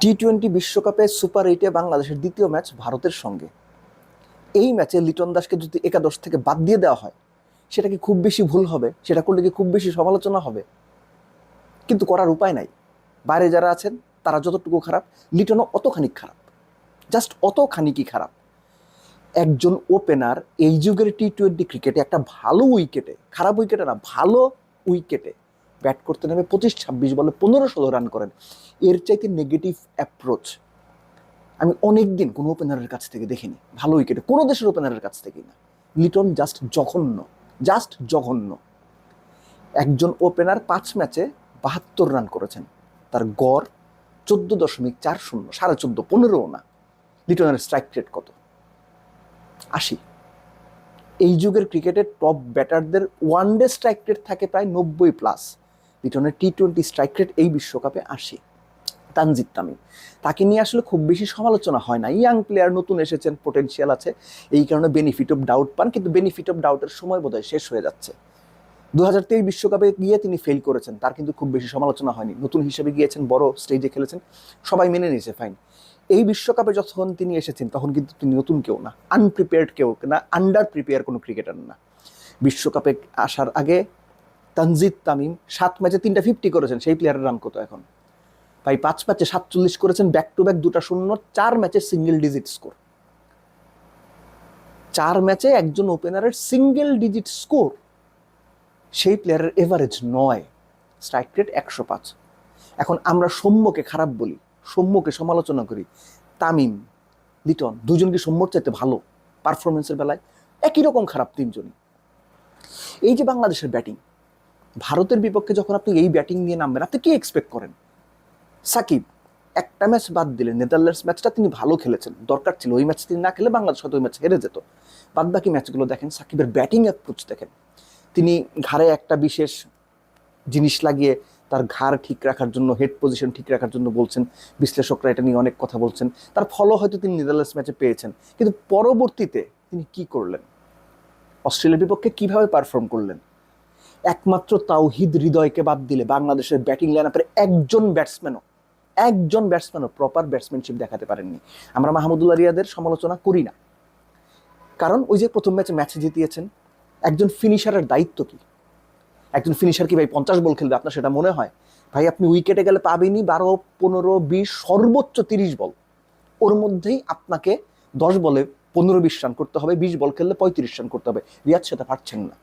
T twenty বিশ্বকাপে super এইটে বাংলাদেশের দ্বিতীয় ম্যাচ ভারতের সঙ্গে। এই ম্যাচে লিটন দাসকে যদি একাদশ থেকে বাদ দিয়ে দেওয়া হয়, সেটা কি খুব বেশি ভুল হবে? সেটা করলে কি খুব বেশি সমালোচনা হবে? কিন্তু করার উপায় নাই। বাইরে যারা আছেন, তারা যতটুকু খারাপ, লিটনও অতখানি খারাপ। জাস্ট অতখানি কি খারাপ? একজন ওপেনার এই যুগের টি টোয়েন্টি ক্রিকেটে একটা ভালো উইকেটে খারাপ উইকেটে না, ভালো উইকেটে ব্যাট করতে নেমে পঁচিশ, ছাব্বিশ বলে পনেরো, ষোলো রান করেন। এর চাইতে নেগেটিভ অ্যাপ্রোচ আমি অনেক দিন কোনো ওপেনারের কাছ থেকে দেখিনি। ভালো উইকেটে কোনো দেশের ওপেনারের কাছ থেকেই না। লিটন জাস্ট জঘন্য জাস্ট জঘন্য। একজন ওপেনার পাঁচ ম্যাচে বাহাত্তর রান করেছেন। তার গড় চোদ্দ দশমিক চার শূন্য, সাড়ে চোদ্দ, পনেরোও না। লিটনের স্ট্রাইক রেট কত? আশি। এই যুগের ক্রিকেটের টপ ব্যাটারদের ওয়ান ডে স্ট্রাইক রেট থাকে প্রায় নব্বই প্লাস লিটনের টি টোয়েন্টি স্ট্রাইক রেট এই বিশ্বকাপে আসে। তানজিদ তামিম, তাকে নিয়ে আসলে খুব বেশি সমালোচনা হয় না। ইয়াং প্লেয়ার নতুন এসেছেন পোটেনশিয়াল আছে। এই কারণে বেনিফিট অফ ডাউট পান, কিন্তু বেনিফিট অফ ডাউটের সময় বোধহয় শেষ হয়ে যাচ্ছে। দু হাজার তেইশ বিশ্বকাপে গিয়ে তিনি ফেল করেছেন, তার কিন্তু খুব বেশি সমালোচনা হয়নি। নতুন হিসেবে গিয়েছেন, বড় স্টেজে খেলেছেন, সবাই মেনে নিয়েছে ফাইন এই বিশ্বকাপে যখন তিনি এসেছেন, তখন কিন্তু তিনি নতুন কেউ না আনপ্রিপেয়ার্ড কেউ না আন্ডার প্রিপেয়ার কোনো ক্রিকেটার না। বিশ্বকাপে আসার আগে তানজিদ তামিম, সাত ম্যাচে তিনটা ফিফটি করেছেন, সেই প্লেয়ারের রান কত এখন? ভাই, পাঁচ ম্যাচে সাতচল্লিশ করেছেন ব্যাক টু ব্যাক দুটা শূন্য, চার ম্যাচে সিঙ্গেল ডিজিট স্কোর চার ম্যাচে একজন ওপেনারের সিঙ্গেল ডিজিট স্কোর সেই প্লেয়ারের এভারেজ নয় স্ট্রাইক রেট একশো পাঁচ। এখন আমরা সৌম্যকে খারাপ বলি, সৌম্যকে সমালোচনা করি। তামিম, লিটন, দুজনকে সৌম্যর চাইতে ভালো পারফরমেন্সের বেলায় একই রকম খারাপ তিনজনই। এই যে বাংলাদেশের ব্যাটিং ভারতের বিপক্ষে যখন আপনি এই ব্যাটিং নিয়ে নামবেন, আপনি কি এক্সপেক্ট করেন? সাকিব, একটা ম্যাচ বাদ দিলে নেদারল্যান্ডস ম্যাচটা তিনি ভালো খেলেছেন। দরকার ছিল ওই ম্যাচ তিনি না খেলে বাংলাদেশ হয়তো ওই ম্যাচ হেরে যেত। বাদ বাকি ম্যাচগুলো দেখেন, সাকিবের ব্যাটিং অ্যাপ্রোচ দেখেন। তিনি ঘাড়ে একটা বিশেষ জিনিস লাগিয়ে তার ঘাড় ঠিক রাখার জন্য হেড পজিশন ঠিক রাখার জন্য বলছেন। বিশ্লেষকরা এটা নিয়ে অনেক কথা বলছেন। তার ফলও হয়তো তিনি নেদারল্যান্ডস ম্যাচে পেয়েছেন। কিন্তু পরবর্তীতে তিনি কি করলেন? অস্ট্রেলিয়ার বিপক্ষে কীভাবে পারফর্ম করলেন? একমাত্র তাওহিদ হৃদয়কে বাদ দিলে বাংলাদেশের ব্যাটিং লাইন আপের একজন ব্যাটসম্যানও একজন ব্যাটসম্যানও প্রপার ব্যাটসম্যানশিপ দেখাতে পারেননি। আমরা মাহমুদুল্লাহ রিয়াদের সমালোচনা করি না। কারণ ওই যে প্রথম ম্যাচে ম্যাচে জিতিয়েছেন, একজন ফিনিশারের দায়িত্ব কি? একজন ফিনিশার কি ভাই পঞ্চাশ বল খেলবে, আপনার সেটা মনে হয়? ভাই, আপনি উইকেটে গেলে পাবেনই বারো, পনেরো, বিশ, সর্বোচ্চ তিরিশ বল। ওর মধ্যেই আপনাকে দশ বলে পনেরো, বিশ রান করতে হবে, বিশ বল খেললে পঁয়ত্রিশ রান করতে হবে। রিয়াদ সেটা পারছেন না।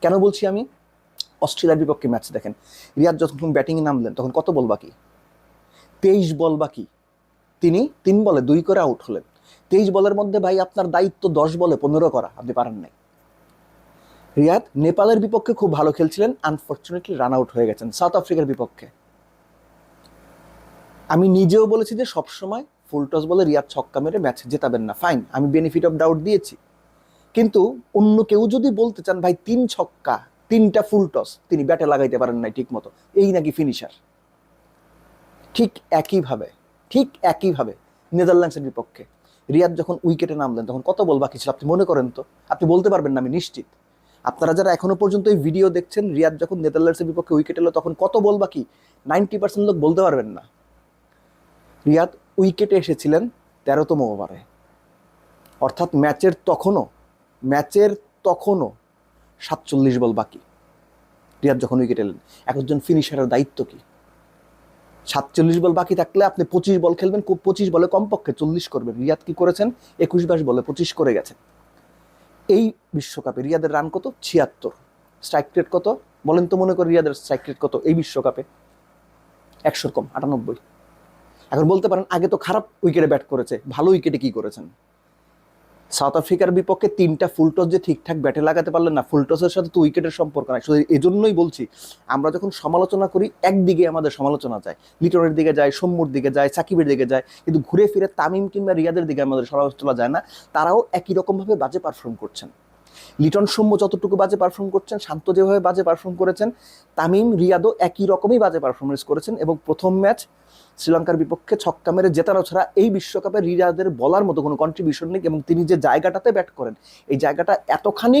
কেন বলছি আমি? অস্ট্রেলিয়ার বিপক্ষে ম্যাচ দেখেন। রিয়াদ যখন ব্যাটিংয়ে নামলেন, তখন কত বল বাকি? তেইশ বল বাকি। তিনি তিন বলে দুই করে আউট হলেন। তেইশ বলের মধ্যে ভাই আপনার দায়িত্ব দশ বলে পনেরো করা, আপনি পারেন নাই। রিয়াদ নেপালের বিপক্ষে খুব ভালো খেলছিলেন আনফর্চুনেটলি রান আউট হয়ে গেছেন সাউথ আফ্রিকার বিপক্ষে। আমি নিজেও বলেছি যে সবসময় ফুল টস বলে রিয়াদ ছক্কা মেরে ম্যাচ জেতাবেন না। ফাইন আমি বেনিফিট অফ ডাউট দিয়েছি। কিন্তু অন্য কেউ যদি বলতে চান, ভাই তিন ছক্কা তিনটা ফুল টস তিনি ব্যাটে লাগাইতে পারেন নাই ঠিক মতো এই নাকি ফিনিশার ঠিক একইভাবে ঠিক একইভাবে নেদারল্যান্ডসের বিপক্ষে। রিয়াদ যখন উইকেটে নামলেন, তখন কত বল বাকি ছিল? আপনি মনে করেন তো? আপনি বলতে পারবেন না, আমি নিশ্চিত। আপনারা যারা এখনও পর্যন্ত এই ভিডিও দেখছেন, রিয়াদ যখন নেদারল্যান্ডসের বিপক্ষে উইকেট এলো, তখন কত বল বাকি? নাইনটি পার্সেন্ট লোক বলতে পারবেন না। রিয়াদ উইকেটে এসেছিলেন তেরোতম ওভারে অর্থাৎ ম্যাচের তখনও ম্যাচের তখনও সাতচল্লিশ বল বাকি। রিয়াদ যখন উইকেট এলেন, একজন ফিনিশারের দায়িত্ব কি? সাতচল্লিশ বল বাকি থাকলে আপনি পঁচিশ বল খেলবেন পঁচিশ বলে কমপক্ষে চল্লিশ করবেন। রিয়াদ কি করেছেন? একুশ বাইশ বলে পঁচিশ করে গেছেন। এই বিশ্বকাপে রিয়াদের রান কত? ছিয়াত্তর। স্ট্রাইক রেট কত? বলেন তো মনে করি রিয়াদের স্ট্রাইক রেট কত এই বিশ্বকাপে? একশোর কম, আটানব্বই। এখন বলতে পারেন, আগে তো খারাপ উইকেটে ব্যাট করেছে, ভালো উইকেটে কি করেছেন? সাউথ আফ্রিকার বিপক্ষে তিনটা ফুলটস যে ঠিকঠাক ব্যাটে লাগাতে পারলেন না ফুলটসের সাথে তো উইকেটের সম্পর্ক নাই। শুধু এজন্যই বলছি, আমরা যখন সমালোচনা করি, একদিকে আমাদের সমালোচনা যায়, লিটনের দিকে যায়, সৌম্যর দিকে যায়, সাকিবের দিকে যায়, কিন্তু ঘুরে ফিরে তামিম কিংবা রিয়াদের দিকে আমাদের সমালোচনা যায় না, তারাও একই রকমভাবে বাজে পারফর্ম করছেন। লিটন, সৌম্য যতটুকু বাজে পারফর্ম করছেন, শান্ত যেভাবে বাজে পারফর্ম করেছেন, তামিম, রিয়াদও একই রকমই বাজে পারফরমেন্স করেছেন এবং প্রথম ম্যাচ শ্রীলঙ্কার বিপক্ষে ছক্কা মেরে জেতানো ছাড়া এই বিশ্বকাপে রিয়াদের বলার মতো কোনো কন্ট্রিবিউশন নেই এবং তিনি যে জায়গাটাতে ব্যাট করেন, এই জায়গাটা এতখানি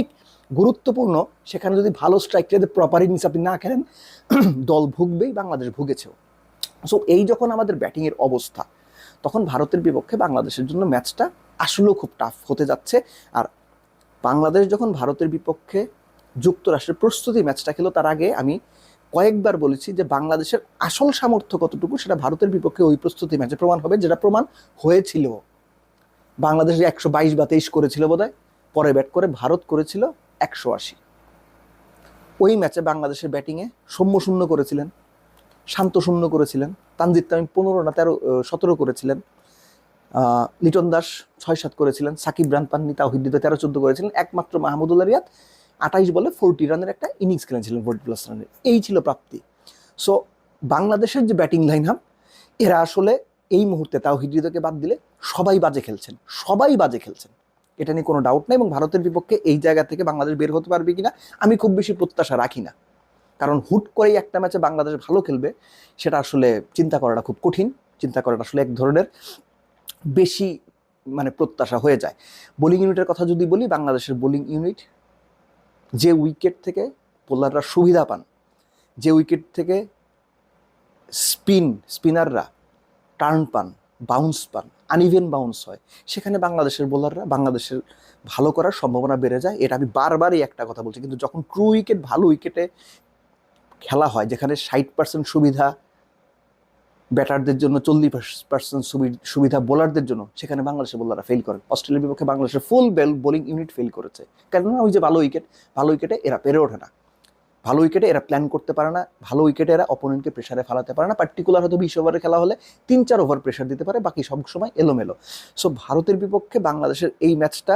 গুরুত্বপূর্ণ, সেখানে যদি ভালো স্ট্রাইক রেটে প্রপার ইনিংস আপনি না খেলেন, দল ভুগবেই, বাংলাদেশ ভুগেছেও। সো এই যখন আমাদের ব্যাটিংয়ের অবস্থা, তখন ভারতের বিপক্ষে বাংলাদেশের জন্য ম্যাচটা আসলেও খুব টাফ হতে যাচ্ছে। আর বাংলাদেশ যখন ভারতের বিপক্ষে যুক্তরাষ্ট্রের প্রস্তুতি ম্যাচটা খেলো, তার আগে আমি কয়েকবার বলেছি যে বাংলাদেশের আসল সামর্থ্য কতটুকু সেটা ভারতের বিপক্ষে ওই প্রস্তুতি ম্যাচে প্রমাণ হবে, যেটা প্রমাণ হয়েছিল। বাংলাদেশ একশো বাইশ বা তেইশ করেছিল বোধহয়, পরে ব্যাট করে ভারত করেছিল একশো আশি। ওই ম্যাচে বাংলাদেশের ব্যাটিংয়ে সৌম্য শূন্য করেছিলেন, শান্ত শূন্য করেছিলেন, তানজিদ তামিম পনেরো না তেরো সতেরো করেছিলেন লিটন দাস ছয় সাত করেছিলেন, সাকিব রান পাননি তাওহিদ তেরো চোদ্দ করেছিলেন, একমাত্র মাহমুদুল্লাহ রিয়াদ। আঠাইশ বলে ফোরটি রানের একটা ইনিংস খেলেছিলেন ফোরটি প্লাস রানের এই ছিল প্রাপ্তি। সো বাংলাদেশের যে ব্যাটিং লাইন আপ এরা আসলে এই মুহূর্তে তাও হৃদয়কে বাদ দিলে সবাই বাজে খেলছেন, সবাই বাজে খেলছেন। এটা নিয়ে কোনো ডাউট নেই এবং ভারতের বিপক্ষে এই জায়গা থেকে বাংলাদেশ বের হতে পারবে কিনা, আমি খুব বেশি প্রত্যাশা রাখি না। কারণ হুট করেই একটা ম্যাচে বাংলাদেশ ভালো খেলবে, সেটা আসলে চিন্তা করাটা খুব কঠিন, চিন্তা করাটা আসলে এক ধরনের বেশি মানে প্রত্যাশা হয়ে যায়। বোলিং ইউনিটের কথা যদি বলি, বাংলাদেশের বোলিং ইউনিট যে উইকেট থেকে বোলাররা সুবিধা পান, যে উইকেট থেকে স্পিন, স্পিনাররা টার্ন পান বাউন্স পান আনইভেন বাউন্স হয়, সেখানে বাংলাদেশের বোলাররা বাংলাদেশের ভালো করার সম্ভাবনা বেড়ে যায়। এটা আমি বারবারই একটা কথা বলছি, কিন্তু যখন ট্রু উইকেট ভালো উইকেটে খেলা হয়, যেখানে ষাট পার্সেন্ট সুবিধা ব্যাটারদের জন্য চল্লিশ পার্সেন্ট সুবিধা বোলারদের জন্য সেখানে বাংলাদেশের বোলাররা ফেল করে। অস্ট্রেলিয়ার বিপক্ষে বাংলাদেশের ফুল বেল বোলিং ইউনিট ফেল করেছে। কেননা ওই যে ভালো উইকেট ভালো উইকেটে এরা পেরে ওঠে না। ভালো উইকেটে এরা প্ল্যান করতে পারে না, ভালো উইকেটে এরা অপোনেন্টকে প্রেশারে ফেলাতে পারে না। পার্টিকুলার হয়তো বিশ ওভারে খেলা হলে তিন চার ওভার প্রেশার দিতে পারে, বাকি সব সময় এলোমেলো। সো ভারতের বিপক্ষে বাংলাদেশের এই ম্যাচটা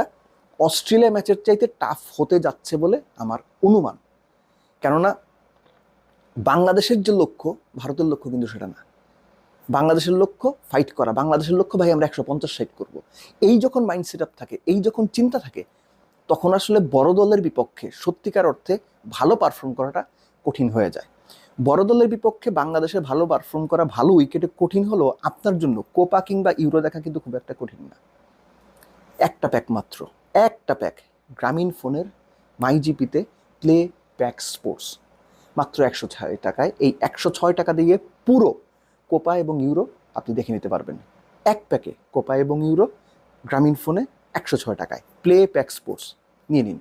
অস্ট্রেলিয়া ম্যাচের চাইতে টাফ হতে যাচ্ছে বলে আমার অনুমান। কেননা বাংলাদেশের যে লক্ষ্য, ভারতের লক্ষ্য কিন্তু সেটা না। বাংলাদেশের লক্ষ্য ফাইট করা, বাংলাদেশের লক্ষ্য ভাই আমরা একশো পঞ্চাশ সাইড করব। এই যখন মাইন্ড সেট আপ থাকে, এই যখন চিন্তা থাকে, তখন আসলে বড় দলের বিপক্ষে সত্যিকার অর্থে ভালো পারফর্ম করাটা কঠিন হয়ে যায়। বড় দলের বিপক্ষে বাংলাদেশে ভালো পারফর্ম করা, ভালো উইকেটে কঠিন হলো আপনার জন্য কোপা কিংবা ইউরো দেখা কিন্তু খুব একটা কঠিন না। একটা প্যাক মাত্র, একটা প্যাক গ্রামীণ ফোনের মাইজিপিতে প্লে প্যাক স্পোর্টস মাত্র একশো ছয় টাকায়, এই একশো ছয় টাকা দিয়ে পুরো কোপা এবং ইউরো আপনি দেখে নিতে পারবেন। এক প্যাকে কোপা এবং ইউরো গ্রামীণ ফোনে একশো ছয় টাকায়। Play pack sports. নিয়ে নিন।